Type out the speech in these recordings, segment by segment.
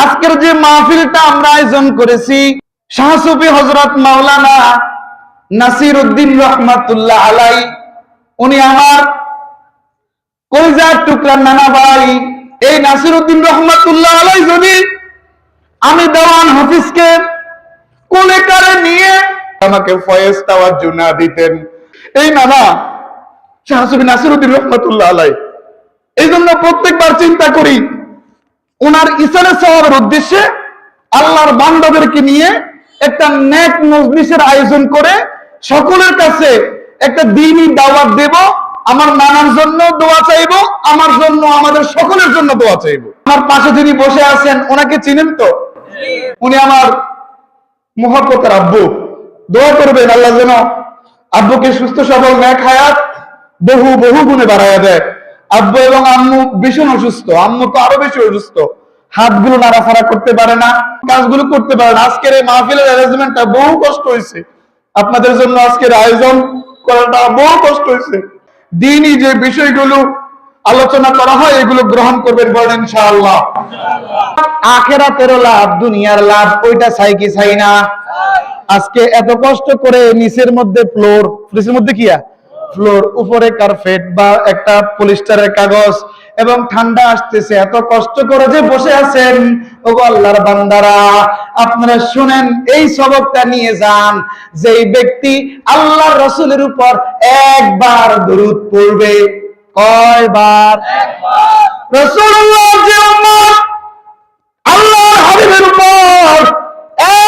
আজকের যে মাহফিলটা আমরা আয়োজন করেছি, শাহসুফি হজরত মাওলানা নাসির উদ্দিন রহমাতুল্লাহ আলাই, উনি আমার কলজার টুকরার নানা ভাই। এই নাসির উদ্দিন রহমাতুল্লাহ আলাই যদি আমি দেওয়ান হাফিজকে কোলে কারে নিয়ে আমাকে ফয়েজ দেওয়ার জন্য দিতেন। এই নানা শাহসুফি নাসির উদ্দিন রহমাতুল্লাহ আলাই। এই জন্য প্রত্যেকবার চিন্তা করি ওনার ইসারে সওয়াবের উদ্দেশ্যে আল্লাহর বান্ধবদেরকে নিয়ে একটা নেক মজলিসের আয়োজন করে সকলের কাছে একটা দিনই দাওয়াত দেব, আমার নানার জন্য দোয়া চাইব, আমার জন্য, আমাদের সকলের জন্য দোয়া চাইব। আমার পাশে যিনি বসে আছেন, ওনাকে চিনেন তো? উনি আমার মহব্বতের আব্বু। দোয়া করবেন আল্লাহ যেন আব্বুকে সুস্থ, সবল ন্যাক হায়াত বহু বহু গুণে বাড়াইয়া দেয়। আব্বু এবং আম্মু ভীষণ অসুস্থ, আম্মু তো আরও বেশি অসুস্থ। হাতগুলো নাড়াচাড়া করতে পারে না, কাজগুলো করতে পারে না। আজকের এই মাহফিলের অ্যারেঞ্জমেন্টটা বহু কষ্ট হয়েছে। আপনাদের জন্য আজকের আয়োজন করাটা বহু কষ্ট হয়েছে। দিনই যে বিষয়গুলো আলোচনা করা হয়, এগুলো গ্রহণ করবেন বলেন ইনশাআল্লাহ। আখেরাতেরও লাভ, দুনিয়ার লাভ, ওইটা চাই কি চাই না? আজকে এত কষ্ট করে নিচের মধ্যে ফ্লোর ফ্রিজের মধ্যে কিয়া ফ্লোর, উপরে কার্পেট বা একটা পলিস্টারের কাগজ, এবং ঠান্ডা আসতেছে, এত কষ্ট করে যে বসে আছেন। ও আল্লাহর বান্দারা, আপনারা শুনেন, এই সবকটা নিয়ে যান, যেই ব্যক্তি আল্লাহর রসুলের উপর একবার দরুদ পড়বে। কয়বার? রসুল্লাহ যে উম্মত, আল্লাহর হাবিবের উপর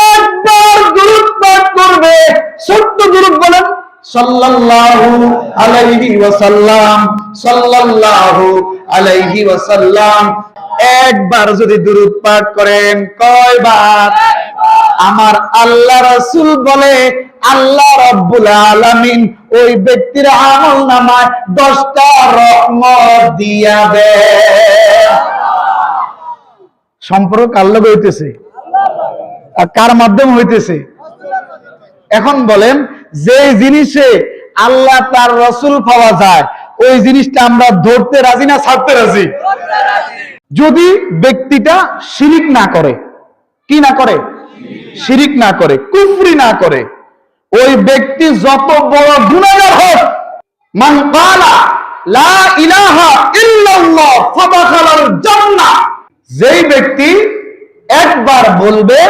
একবার দুরূদ পাঠ করবে। সত্য দুরূদ বলেন সাল্লাল্লাহু আলাইহি ওয়াসাল্লাম, সাল্লাল্লাহু আলাইহি ওয়াসাল্লাম। একবার যদি দুরূদ পাঠ করেন, কয়বার? আমার আল্লাহ রাসূল বলে, আল্লাহ রাব্বুল আলামিন ওই ব্যক্তির আমল নামায় দশটা রহমত দিয়া দে সম্পর্ক কার লগে হইতেছে? আর কার মাধ্যমে হইতেছে? এখন বলেন, যে জিনিসে আল্লাহ তার রসুল পাওয়া যায়, ওই জিনিসটা আমরা ধরতে রাজি না ছাড়তে রাজি? যদি ব্যক্তিটা শিরিক না করে, কি না করে? শিরিক না করে, কুফরি না করে, ওই ব্যক্তি যত বড় গুণাগার হোক, মান কালা লা ইলাহা ইল্লাল্লাহ, ফাদাখালাল জান্নাহ। যেই ব্যক্তি একবার বলবে,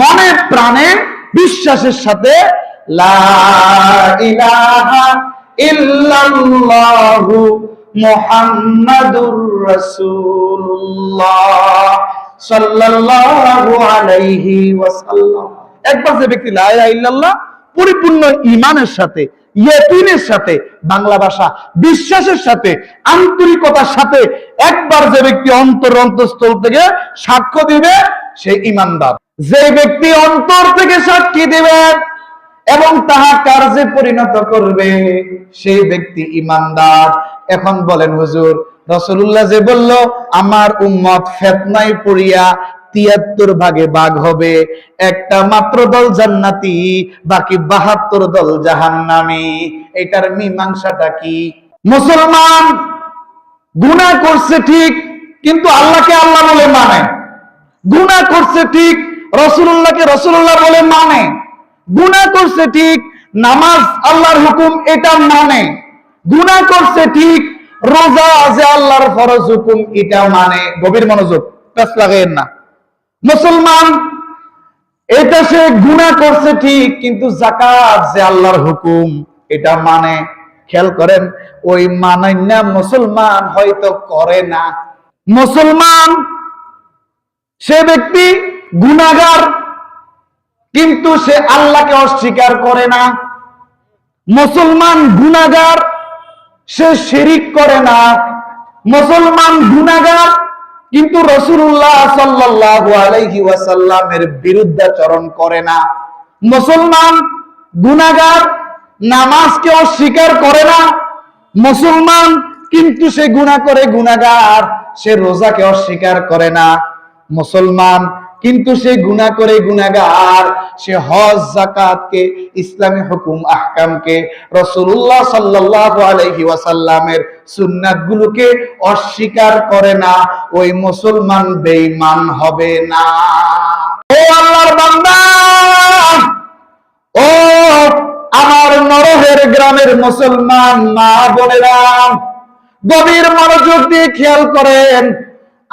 মনে প্রাণে বিশ্বাসের সাথে একবার যে ব্যক্তি, লা ইলাহা পরিপূর্ণ ঈমানের সাথে, ইয়কিনের সাথে, বাংলা ভাষা বিশ্বাসের সাথে, আন্তরিকতার সাথে, একবার যে ব্যক্তি অন্তর অন্তঃস্থল থেকে সাক্ষ্য দিবে, সে ইমানদার যে ব্যক্তি অন্তর থেকে সাক্ষী দিবে এবং তাহা কার্যে পরিণত করবে, সেই ব্যক্তি ইমানদার। এখন বলেন, হুজুর রসুল্লাহ যে বলল, আমার উম্মত ফেতনাই পড়িয়া তিয়াত্তর ভাগে বাঘ হবে। একটা মাত্র দল জান্নাতি, বাকি বাহাত্তর দল জাহান্নামি। এটার মীমাংসাটা কি? মুসলমান গুনাহ করছে ঠিক, কিন্তু আল্লাহকে আল্লাহ বলে মানে। গুনাহ করছে ঠিক রসুল্লাহকে রসুল্লাহ বলে মানে। গুনাহ করছে ঠিক, নামাজ আল্লাহর হুকুম এটা মানে। গুনাহ করছে ঠিক, রোজা আছে আল্লাহর ফরজ হুকুম এটা মানে। গভীর মনোযোগ না। মুসলমান, এটা সে গুনাহ করছে ঠিক, কিন্তু জাকাত যে আল্লাহর হুকুম এটা মানে। খেয়াল করেন, ওই মানাই মুসলমান হয়তো করে না। মুসলমান, সে ব্যক্তি গুনাগার কিন্তু সে আল্লাহকে অস্বীকার করে না। মুসলমান গুনাগার সে শিরিক করে না। মুসলমান গুনাগার কিন্তু রসুল্লাহ আলাইহি ওয়াসাল্লামের বিরুদ্ধাচরণ করে না। মুসলমান গুনাগার নামাজকে অস্বীকার করে না। মুসলমান কিন্তু সে গুনাহ করে গুনাগার সে রোজাকে অস্বীকার করে না। মুসলমান কিন্তু সে গুনাহ করে গুনাহগার, সে হজ জাকাতকে ইসলামী হুকুম আহকামকে রাসূলুল্লাহ সাল্লাল্লাহু আলাইহি ওয়াসাল্লামের সুন্নাতগুলোকে অস্বীকার করে না, ওই মুসলমান বেঈমান হবে না। ও আল্লাহর বান্দা! ও আমার নরহের গ্রামের মুসলমান মা বোনেরা, গভীর মনোযোগ দিয়ে খেয়াল করেন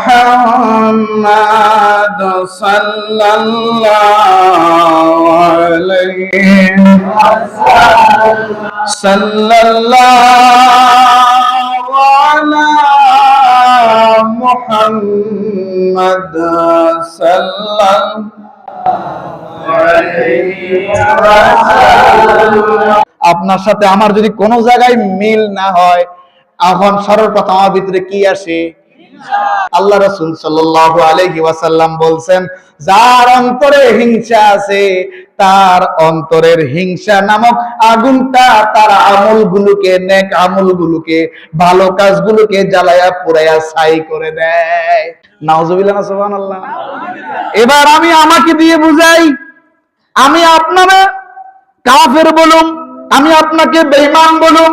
محمد صلى الله عليه صلى الله على محمد صلى আপনার সাথে আমার যদি কোনো জায়গায় মিল না হয় এখন সর্বপ্রথম আমার ভিতরে কি আসে আল্লাহ রসুল সাল্লাল্লাহু আলাইহি ওয়াসাল্লাম বলছেন, যার অন্তরে হিংসা আছে, তার অন্তরের হিংসা নামক আগুনটা তার আমলগুলোকে, নেক আমলগুলোকে, ভালো কাজগুলোকে জ্বালায়া পুরাইয়া ছাই করে দেয়। নাউজুবিল্লাহ সুবহানাল্লাহ। এবার আমি আমাকে দিয়ে বুঝাই, আমি আপনারা কাফের বলুম, আমি আপনাকে বেঈমান বলুম,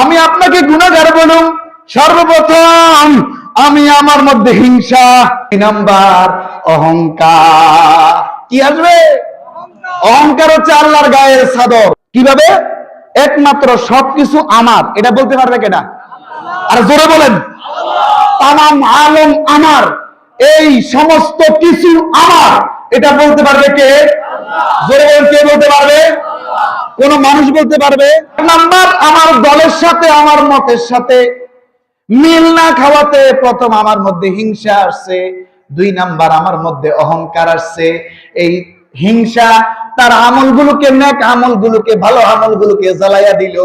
আমি আপনাকে গুনাহগার বলুম, সর্বপ্রথম আমি আমার মধ্যে হিংসা নাম্বার অহংকার। কি আসবে? অহংকার। হচ্ছে আল্লাহর গায়ের চাদর। কীভাবে? একমাত্র সবকিছু আমার। এটা বলতে পারবে কেনা? আর জোরে বলেন। তামাম আলম আমার। এই সমস্ত কিছু আমার। এটা বলতে পারবে কে? জোরে বলেন কে বলতে পারবে? কোন মানুষ বলতে পারবে? নাম্বার আমার দলের সাথে আমার মতের সাথে। মিল না খাওয়াতে প্রথম আমার মধ্যে হিংসা আসছে, দুই নাম্বার আমার মধ্যে অহংকার আসছে। এই হিংসা তার আমলগুলোকে নেক আমলগুলোকে, ভালো আমলগুলোকে জ্বালাইয়া দিল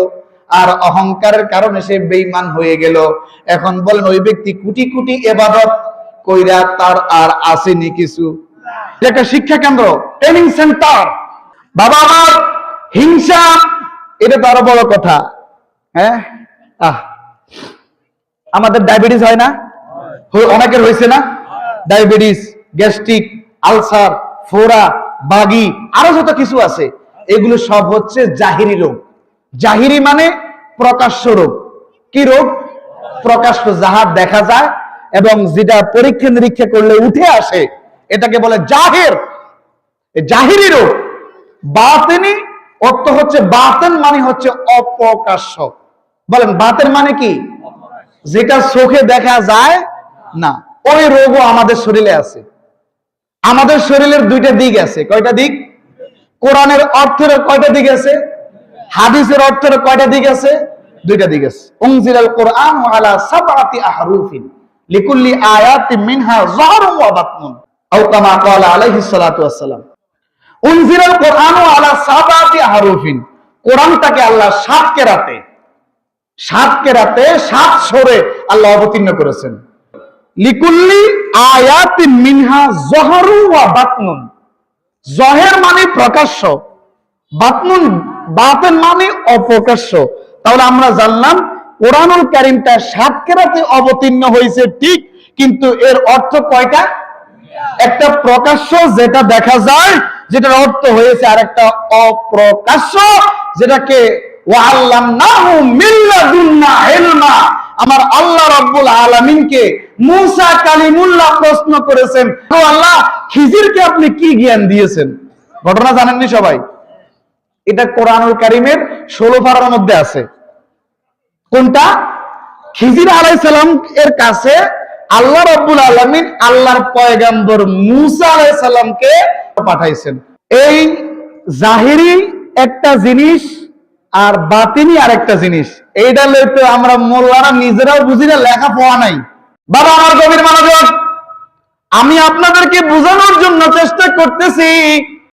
আর অহংকারের কারণে সে বেইমান হয়ে গেল। এখন বলেন, ওই ব্যক্তি কোটি কোটি এবাদত কইরা তার আর আসেনি কিছু। একটা শিক্ষা কেন্দ্র ট্রেনিং সেন্টার বাবা আমার, হিংসা, এটা তো আরও বড় কথা। হ্যাঁ? আহ আমাদের ডায়াবেটিস হয় না? অনেকের হয়েছে না? ডায়াবেটিস গ্যাস্ট্রিক আলসার ফোরা বাগি, আরও যত কিছু আছে, এগুলো সব হচ্ছে জাহিরি রোগ। জাহিরি মানে প্রকাশ্য রোগ। কি রোগ? প্রকাশ্য, যাহা দেখা যায় এবং যেটা পরীক্ষা নিরীক্ষা করলে উঠে আসে, এটাকে বলে জাহির। জাহিরি রোগ, বাতেনি, অর্থ হচ্ছে বাতেন মানে হচ্ছে অপ্রকাশ্য। বলেন, বাতেন মানে কি? যেটা চোখে দেখা যায়, না। ওই রোগও আমাদের শরীরে আছে। আমাদের শরীরের দুইটা দিক আছে। কয়টা দিক? কোরআনের অর্থের কয়টা দিক আছে? হাদিসের অর্থের কয়টা দিক আছে? দুইটা দিক আছে। উনজিলাল কোরআন আলা সাবআতি আহরুফিন লিকুল্লি আয়াতি মিনহা যাহরুন ওয়া বাতনুন। আও কামা ক্বালা আলাইহিস সালাতু ওয়াসসালাম। উনজিলাল কোরআন আলা সাবআতি আহরুফিন। কোরআনটাকে আল্লাহ সাত কেরাতে সাত কেরাতে সাত সরে আল্লাহ অবতীর্ণ করেছেন। লিকুল্লি আয়াতি মিনহা জহরু বাতনুন। জহের মানে প্রকাশ্য, বাতনুন বাতেন মানে অপ্রকাশ্য। তাহলে আমরা জানলাম, কোরআনুল কারিমটা সাত কেরাতে অবতীর্ণ হয়েছে ঠিক, কিন্তু এর অর্থ কয়টা? একটা প্রকাশ্য যেটা দেখা যায়, যেটার অর্থ হয়েছে আর একটা অপ্রকাশ্য, যেটাকে আমার আল্লাহ রাব্বুল আলামিনকে মূসা কালিমুল্লাহ প্রশ্ন করেছেন আল্লাহ, খিজিরকে আপনি কি জ্ঞান দিয়েছেন? ঘটনা জানেননি সবাই? এটা কোরআনুল কারিমের ষোলো পারার মধ্যে আছে। কোনটা? খিজির আলাইসালাম এর কাছে আল্লাহ রব্বুল আলমিন আল্লাহর পয়গাম্বর মুসা আলাইসাল্লামকে পাঠাইছেন। এই জাহিরি একটা জিনিস আর বাতিনি আর একটা জিনিস এইটা লইতে আমরা মোল্লারা নিজেরাও বুঝি না লেখা পড়া নাই। বাবা, আমার গভীর মানুষ আমি আপনাদেরকে বোঝানোর জন্য চেষ্টা করতেছি